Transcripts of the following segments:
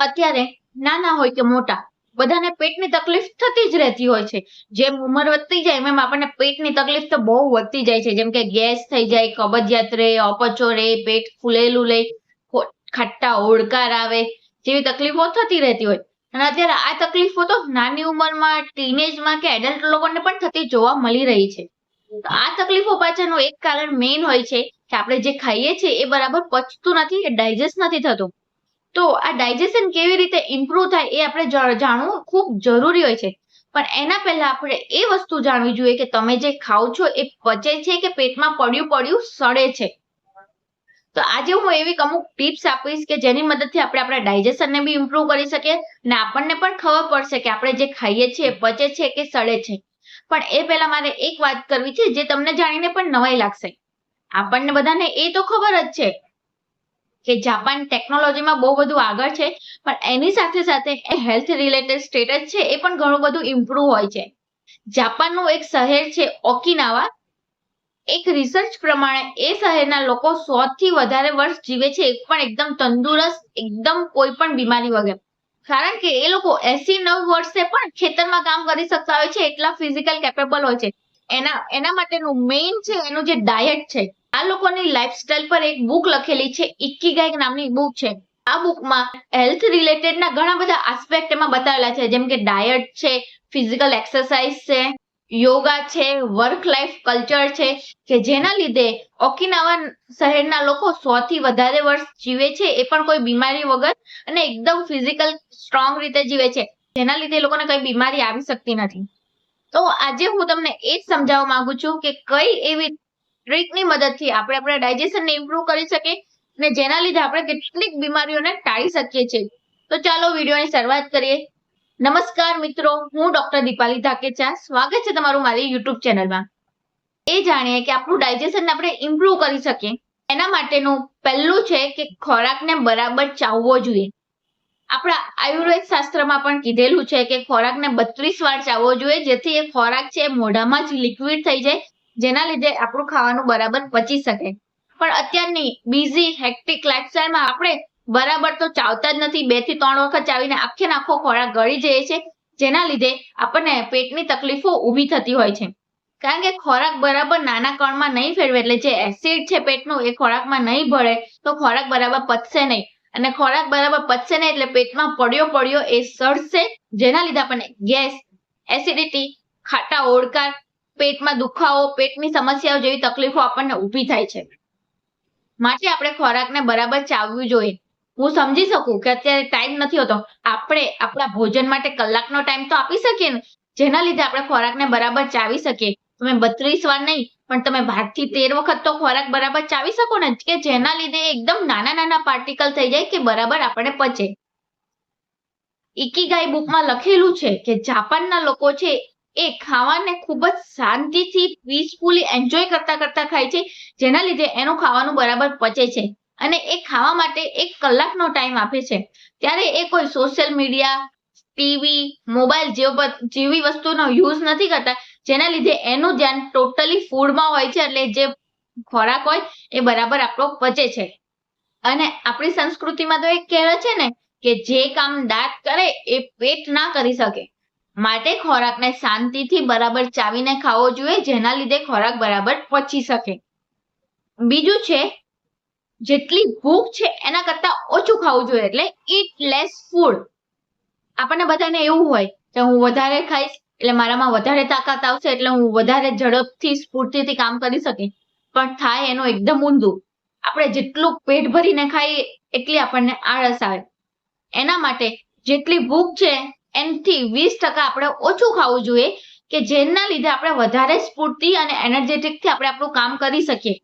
અત્યારે નાના હોય કે મોટા, બધાને પેટની તકલીફ થતી જ રહેતી હોય છે. જેમ ઉંમર વધતી જાય એમ આપણને પેટની તકલીફ તો બહુ વધતી જાય છે. જેમ કે ગેસ થઈ જાય, કબજિયાત રે, અપચો રહે પેટ ફૂલેલું લે ખટ્ટા ખાટા ઓડકાર આવે, જેવી તકલીફો થતી રહેતી હોય. અને અત્યારે આ તકલીફો તો નાની ઉંમરમાં, ટીનેજમાં કે એડલ્ટ લોકોને પણ થતી જોવા મળી રહી છે. તો આ તકલીફો પાછળનું એક કારણ મેઇન હોય છે કે આપણે જે ખાઈએ છીએ એ બરાબર પચતું નથી, એ ડાયજેસ્ટ નથી થતું. તો આ ડાયજેશન કેવી રીતે ઇમ્પ્રુવ થાય એ આપણે જાણવું ખૂબ જરૂરી હોય છે. પણ એના પહેલા આપણે એ વસ્તુ જાણવી જોઈએ કે તમે જે ખાઓ છો એ પચે છે કે પેટમાં પડ્યું પડ્યું સડે છે. તો આજે હું એવી અમુક ટિપ્સ આપીશ કે જેની મદદથી આપણે આપણા ડાયજેશનને બી ઇમ્પ્રુવ કરી શકીએ અને આપણને પણ ખબર પડશે કે આપણે જે ખાઈએ છીએ પચે છે કે સડે છે. પણ એ પહેલા મારે એક વાત કરવી છે જે તમને જાણીને પણ નવાઈ લાગશે. આપણને બધાને એ તો ખબર જ છે કે જાપાન ટેકનોલોજીમાં બહુ બધું આગળ છે, પણ એની સાથે સાથે એ હેલ્થ રિલેટેડ સ્ટેટસ છે એ પણ ઘણું બધું ઇમ્પ્રુવ હોય છે. જાપાનનું એક શહેર છે ઓકિનાવા. એક રિસર્ચ પ્રમાણે એ શહેરના લોકો સો થી વધારે વર્ષ જીવે છે, એક પણ એકદમ તંદુરસ્ત, એકદમ કોઈ પણ બીમારી વગર. કારણ કે એ લોકો એસી નવ વર્ષે પણ ખેતરમાં કામ કરી શકતા હોય છે, એટલા ફિઝિકલ કેપેબલ હોય છે. એના એના માટેનું મેઇન છે, એનું જે ડાયટ છે. આ લોકોની લાઇફસ્ટાઇલ પર એક બુક લખેલી છે ઇક્કીગાઈ નામની બુક છે. આ બુકમાં હેલ્થ રિલેટેડના ઘણા બધા આસ્પેક્ટ એમાં બતાવેલા છે, જેમ કે ડાયટ છે ફિઝિકલ એક્સરસાઇઝ છે યોગા છે વર્ક લાઈફ કલ્ચર છે, કે જેના લીધે ઓકિનાવા શહેરના લોકો સો થી વધારે વર્ષ જીવે છે, એ પણ કોઈ બીમારી વગર અને એકદમ ફિઝિકલ સ્ટ્રોંગ રીતે જીવે છે. જેના લીધે એ લોકોને કઈ બીમારી આવી શકતી નથી. તો આજે હું તમને એ જ સમજાવવા માંગુ છું કે કઈ એવી ટ્રીકની મદદથી આપણે આપણા ડાયજેશનને ઇમ્પ્રુવ કરી શકીએ અને જેના લીધે આપણે કેટલીક બીમારીઓને ટાળી શકીએ છીએ. તો ચાલો વિડીયોની શરૂઆત કરીએ. નમસ્કાર મિત્રો, હું ડોક્ટર દીપાલી ધાકેચા. સ્વાગત છે તમારું મારી યુટ્યુબ ચેનલમાં. એ જાણીએ કે આપણું ડાયજેશન આપણે ઇમ્પ્રુવ કરી શકીએ. એના માટેનું પહેલું છે કે ખોરાકને બરાબર ચાવવો જોઈએ. આપણા આયુર્વેદ શાસ્ત્રમાં પણ કીધેલું છે કે ખોરાકને બત્રીસ વાર ચાવવો જોઈએ, જેથી એ ખોરાક છે મોઢામાં જ લિક્વિડ થઈ જાય. જેના લીધે આપણું ખાવાનું બરાબર પચી શકે. પણ અત્યારની બિઝી હેક્ટિક લાઈફસ્ટાઈલમાં આપણે બરાબર તો ચાવતા જ નથી. બેથી ત્રણ વખત ચાવીને આખે આખો ખોરાક ગળી જાય છે જેના લીધે આપણને પેટની તકલીફો ઊભી થતી હોય છે. કારણ કે ખોરાક બરાબર નાના કણમાં નહીં ફેરવે, એટલે જે એસિડ છે પેટનું, એ ખોરાકમાં નહીં ભળે, તો ખોરાક બરાબર પચશે નહીં. અને ખોરાક બરાબર પચશે નહીં, એટલે પેટમાં પડ્યો પડ્યો એ સડશે, જેના લીધે આપણને ગેસ એસિડિટી ખાટા ઓડકાર પેટમાં દુખાવો, પેટની સમસ્યાઓ જેવી તકલીફો આપણને ઊભી થાય છે. માટે આપણે ખોરાકને બરાબર ચાવવું જોઈએ. હું સમજી શકું કે અત્યારે ટાઈમ નથી હોતો. આપણે આપણા ભોજન માટે કલાકનો ટાઈમ તો આપી શકીએ ને. જેના લીધે આપણે ખોરાકને બરાબર ચાવી શકીએ. તમે બત્રીસ વાર નહીં, પણ તમે બાર તેર વખત તો ખોરાક બરાબર ચાવી શકો ને. કે જેના લીધે એકદમ નાના નાના પાર્ટિકલ થઈ જાય કે બરાબર આપણે પચે. ઇકીગાઈ બુકમાં લખેલું છે કે જાપાનના લોકો છે એ ખાવાને ખૂબ જ શાંતિથી પીસફુલી એન્જોય કરતા કરતા ખાય છે. જેના લીધે એનું ખાવાનું બરાબર પચે છે. અને એ ખાવા માટે એક કલાકનો ટાઈમ આપે છે. ત્યારે એ કોઈ સોશિયલ મીડિયા ટીવી મોબાઈલ જેવી વસ્તુનો યુઝ નથી કરતા, જેના લીધે એનું ધ્યાન ટોટલી ફૂડમાં હોય છે, એટલે જે ખોરાક હોય એ બરાબર આપણો પચે છે. અને આપણી સંસ્કૃતિમાં તો એક કહેવત છે ને, કે જે કામ દાંત કરે એ પેટ ના કરી શકે. માટે ખોરાકને શાંતિથી બરાબર ચાવીને ખાવો જોઈએ, જેના લીધે ખોરાક બરાબર પચી શકે. બીજું છે, જેટલી ભૂખ છે એના કરતા ઓછું ખાવું જોઈએ, એટલે ઈટ લેસ ફૂડ આપણને બધાને એવું હોય કે હું વધારે ખાઈશ, એટલે મારામાં વધારે તાકાત આવશે, એટલે હું વધારે ઝડપથી, સ્ફૂર્તિથી કામ કરી શકીશ. પણ થાય એનું એકદમ ઊંધું. આપણે જેટલું પેટ ભરીને ખાઈએ, એટલી આપણને આળસ આવે. એના માટે જેટલી ભૂખ છે એનાથી વીસ ટકા આપણે ઓછું ખાવું જોઈએ કે જેના લીધે આપણે વધારે સ્ફૂર્તિ અને એનર્જેટિકથી આપણે આપણું કામ કરી શકીએ.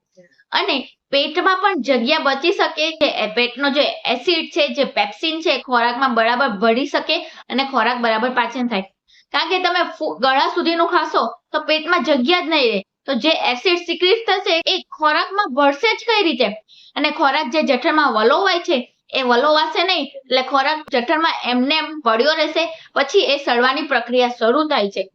અને પેટમાં પણ જગ્યા બચી શકે કે પેટનો જે એસિડ છે, જે પેપ્સિન છે ખોરાકમાં બરાબર ભળી શકે અને ખોરાક બરાબર પાચન થાય. કારણ કે તમે ગળા સુધીનું ખાશો તો પેટમાં જગ્યા જ નહીં રહે. તો જે એસિડ સિક્રિટ થશે એ ખોરાકમાં ભળશે જ કઈ રીતે? અને ખોરાક જે જઠરમાં વલોવાય છે એ વલોવાશે નહીં, એટલે ખોરાક જઠરમાં એમને એમ પડ્યો રહેશે, પછી એ સડવાની પ્રક્રિયા શરૂ થાય છે.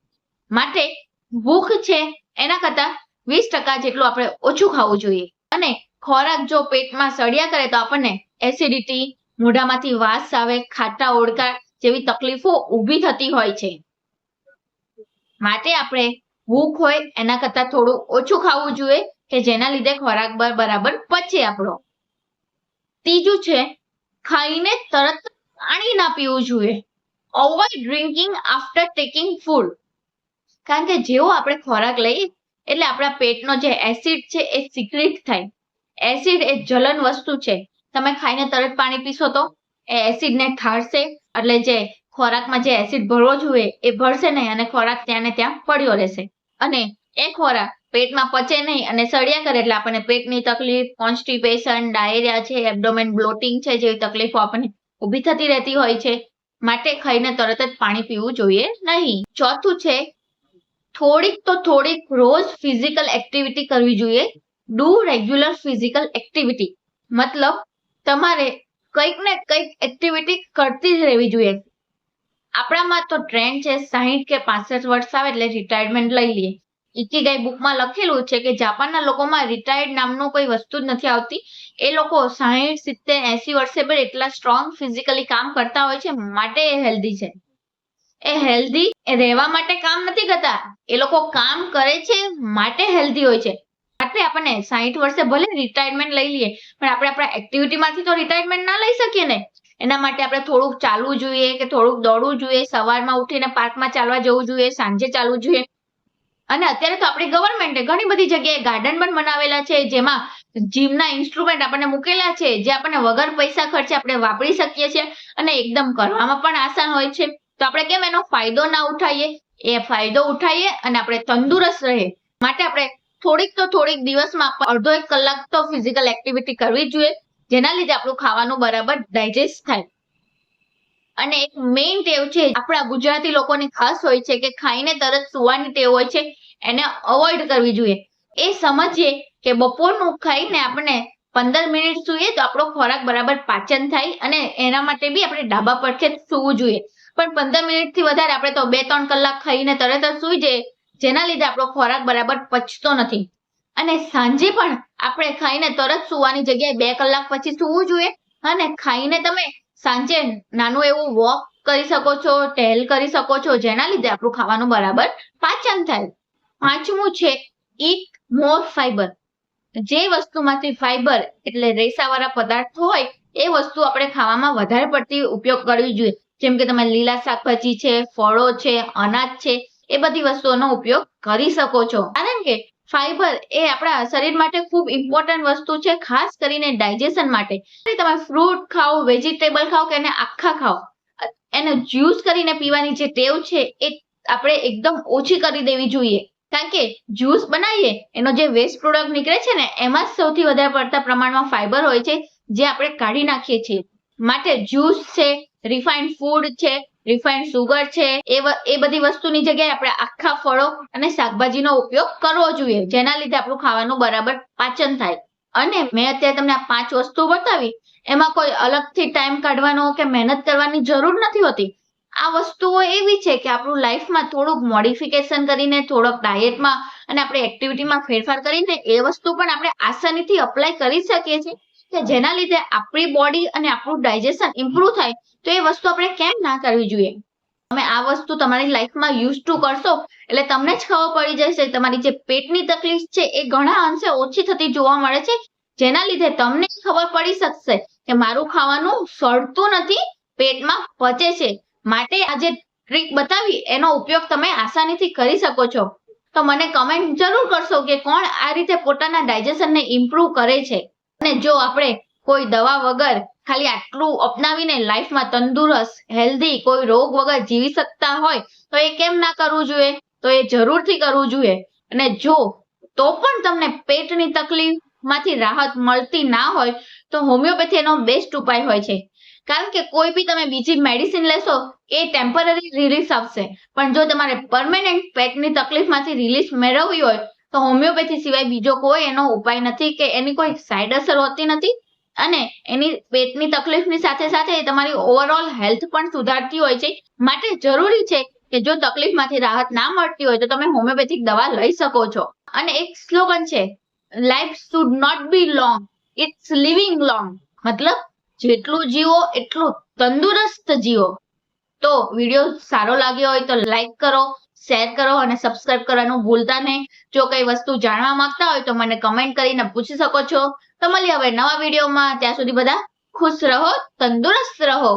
માટે ભૂખ છે એના કરતા વીસ ટકા જેટલું આપણે ઓછું ખાવું જોઈએ. અને ખોરાક જો પેટમાં સળિયા કરે તો આપણને એસિડિટી, મોઢામાંથી વાસ આવે, ખાટા ઓડકા જેવી તકલીફો ઊભી થતી હોય છે. માટે આપણે ભૂખ હોય એના કરતાં થોડું ઓછું ખાવું જોઈએ, કે જેના લીધે ખોરાક બર- બરાબર પચે આપણો. ત્રીજું છે ખાઈને તરત પાણી ના પીવું જોઈએ. Avoid drinking after taking food કારણ કે જેવો આપણે ખોરાક લઈએ, એટલે આપણા પેટનો જે એસિડ છે એ સિક્રેટ થાય. એસિડ એ જલન વસ્તુ છે. તમે ખાઈને તરત પાણી પીશો તો એ એસિડને ઠારશે એટલે જે ખોરાકમાં જે એસિડ ભરવો જોઈએ એ ભરશે નહીં અને ખોરાક ત્યાં ને ત્યાં પડ્યો રહેશે. અને એ ખોરાક પેટમાં પચે નહીં અને સળિયા કરે એટલે આપણને પેટની તકલીફ કોન્સ્ટિપેશન ડાયરિયા છે એબડોમેન બ્લોટિંગ છે, જેવી તકલીફો આપણને ઊભી થતી રહેતી હોય છે. માટે ખાઈને તરત જ પાણી પીવું જોઈએ નહીં. ચોથું છે, થોડીક તો થોડીક રોજ ફિઝિકલ એક્ટિવિટી કરવી જોઈએ. ડુ રેગ્યુલર ફિઝિકલ એક્ટિવિટી મતલબ, તમારે કંઈક ને કંઈક એક્ટિવિટી કરતી જ રહેવી જોઈએ. આપણામાં તો ટ્રેન્ડ છે, સાહીઠ કે પાસઠ વર્ષ આવે એટલે રિટાયરમેન્ટ લઈ લઈએ. ઇકીગાઈ બુકમાં લખેલું છે કે જાપાનના લોકોમાં રિટાયર્ડ નામનું કોઈ વસ્તુ જ નથી આવતી. એ લોકો સાહીઠ, સિત્તેર, એસી વર્ષે પણ એટલા સ્ટ્રોંગ ફિઝિકલી કામ કરતા હોય છે, માટે એ હેલ્ધી છે. એ હેલ્ધી રહેવા માટે કામ નથી કરતા. એ લોકો કામ કરે છે, માટે હેલ્ધી હોય છે. માટે આપણને સાહીઠ વર્ષે ભલે રિટાયરમેન્ટ લઈ લઈએ, પણ આપણે આપણા એક્ટિવિટીમાંથી તો રિટાયરમેન્ટ ના લઈ શકીએ ને. એના માટે આપણે થોડુંક ચાલવું જોઈએ કે થોડુંક દોડવું જોઈએ, સવારમાં ઉઠીને પાર્કમાં ચાલવા જવું જોઈએ, સાંજે ચાલવું જોઈએ. અને અત્યારે તો આપણી ગવર્મેન્ટે ઘણી બધી જગ્યાએ ગાર્ડન પણ બનાવેલા છે, જેમાં જીમના ઇન્સ્ટ્રુમેન્ટ આપણને મૂકેલા છે, જે આપણને વગર પૈસા ખર્ચે આપણે વાપરી શકીએ છીએ અને એકદમ કરવામાં પણ આસાન હોય છે. તો આપણે કેમ એનો ફાયદો ના ઉઠાવીએ એ ફાયદો ઉઠાવીએ અને આપણે તંદુરસ્ત રહે માટે આપણે થોડીક તો થોડીક દિવસમાં અડધો એક કલાક તો ફિઝિકલ એક્ટિવિટી કરવી જોઈએ, જેના લીધે આપણું ખાવાનું બરાબર ડાયજેસ્ટ થાય. અને એક મેઇન ટેવ છે, આપણા ગુજરાતી લોકોની ખાસ હોય છે કે ખાઈને તરત સુવાની ટેવ હોય છે, એને અવોઇડ કરવી જોઈએ. એ સમજીએ કે બપોરનું ખાઈને આપણે પંદર મિનિટ સૂઈએ તો આપણો ખોરાક બરાબર પાચન થાય અને એના માટે બી આપણે ડાબા પરથી સૂવું જોઈએ. પણ પંદર મિનિટથી વધારે આપણે તો બે ત્રણ કલાક ખાઈને તરત જ સૂઈ જઈએ, જેના લીધે આપણો ખોરાક બરાબર પચતો નથી. અને સાંજે પણ આપણે ખાઈને તરત સુવાની જગ્યાએ બે કલાક પછી સૂવું જોઈએ અને ખાઈને તમે સાંજે નાનું એવું વોક કરી શકો છો ટહેલ કરી શકો છો, જેના લીધે આપણું ખાવાનું બરાબર પાચન થાય. પાંચમું છે ઈટ મોર ફાઈબર જે વસ્તુમાંથી ફાઈબર એટલે રેસાવાળા પદાર્થ હોય, એ વસ્તુ આપણે ખાવામાં વધારે પડતી ઉપયોગ કરવી જોઈએ. જેમ કે તમે લીલા શાકભાજી છે, ફળો છે, અનાજ છે, એ બધી વસ્તુઓનો ઉપયોગ કરી શકો છો. કારણ કે ફાઈબર એ આપણા શરીર માટે ખૂબ ઇમ્પોર્ટન્ટ વસ્તુ છે, ખાસ કરીને ડાયજેશન માટે. તમે ફ્રૂટ ખાઓ વેજીટેબલ ખાઓ કે એને આખા ખાઓ, એને જ્યુસ કરીને પીવાની જે ટેવ છે એ આપણે એકદમ ઓછી કરી દેવી જોઈએ. કારણ કે જ્યુસ બનાવીએ, એનો જે વેસ્ટ પ્રોડક્ટ નીકળે છે ને, એમાં જ સૌથી વધારે પડતા પ્રમાણમાં ફાઈબર હોય છે, જે આપણે કાઢી નાખીએ છીએ. માટે જ્યુસ છે રિફાઇન્ડ ફૂડ છે રિફાઇન્ડ સુગર છે, એ એ બધી વસ્તુની જગ્યાએ આપણે આખા ફળો અને શાકભાજીનો ઉપયોગ કરવો જોઈએ, જેના લીધે આપણું ખાવાનું બરાબર પાચન થાય. અને મેં અત્યારે તમને આ પાંચ વસ્તુ બતાવી, એમાં કોઈ અલગથી ટાઈમ કાઢવાનો કે મહેનત કરવાની જરૂર નથી હોતી. આ વસ્તુઓ એવી છે કે આપણું લાઈફમાં થોડુંક મોડિફિકેશન કરીને, થોડોક ડાયટમાં અને આપણે એક્ટિવિટીમાં ફેરફાર કરીને એ વસ્તુ પણ આપણે આસાનીથી અપ્લાય કરી શકીએ છીએ. કે જેના લીધે આપણી બોડી અને આપણું ડાયજેશન ઇમ્પ્રુવ થાય તો એ વસ્તુ આપણે કેમ ના કરવી જોઈએ? તમે આ વસ્તુ તમારી લાઈફમાં યુઝ ટુ કરશો, એટલે તમને જ ખબર પડી જશે તમારી જે પેટની તકલીફ છે એ ઘણા અંશે ઓછી થતી જોવા મળે છે, જેના લીધે તમને ખબર પડી શકશે કે મારું ખાવાનું સડતું નથી, પેટમાં પચે છે. માટે આ જે ટ્રીક બતાવી એનો ઉપયોગ તમે આસાનીથી કરી શકો છો. તો મને કમેન્ટ જરૂર કરશો કે કોણ આ રીતે પોતાના ડાયજેશનને ઇમ્પ્રુવ કરે છે. અને જો આપણે કોઈ દવા વગર ખાલી આટલું અપનાવીને લાઈફમાં તંદુરસ્ત હેલ્ધી કોઈ રોગ વગર જીવી શકતા હોય, તો એ કેમ ના કરવું જોઈએ? તો એ જરૂરથી કરવું જોઈએ. અને જો તો પણ તમને પેટની તકલીફમાંથી રાહત મળતી ના હોય, તો હોમિયોપેથી એનો બેસ્ટ ઉપાય હોય છે. કારણ કે કોઈ બી તમે બીજી મેડિસિન લેશો, એ ટેમ્પરરી રિલીફ આપશે પણ જો તમારે પરમેનન્ટ પેટની તકલીફમાંથી રિલીફ મેળવવી હોય તો હોમિયોપેથી સિવાય બીજો કોઈ એનો ઉપાય નથી કે એની કોઈ સાઈડ અસર હોતી નથી અને એની પેટની તકલીફની સાથે સાથે તમારી ઓવરઓલ હેલ્થ પણ સુધારતી હોય છે. માટે જરૂરી છે કે જો તકલીફમાંથી રાહત ના મળતી હોય તો તમે હોમિયોપેથિક દવા લઈ શકો છો. અને એક સ્લોગન છે life should not be long it's living long મતલબ જેટલું જીવો એટલું તંદુરસ્ત જીવો. તો વીડિયો સારો લાગ્યો હોય તો લાઈક કરો શેર કરો અને સબસ્ક્રાઇબ કરવાનું ભૂલતા નહીં. જો કઈ વસ્તુ જાણવા માંગતા હોય તો મને કમેન્ટ કરીને પૂછી શકો છો. તો મળીએ હવે નવા વિડીયોમાં. ત્યાં સુધી બધા ખુશ રહો, તંદુરસ્ત રહો.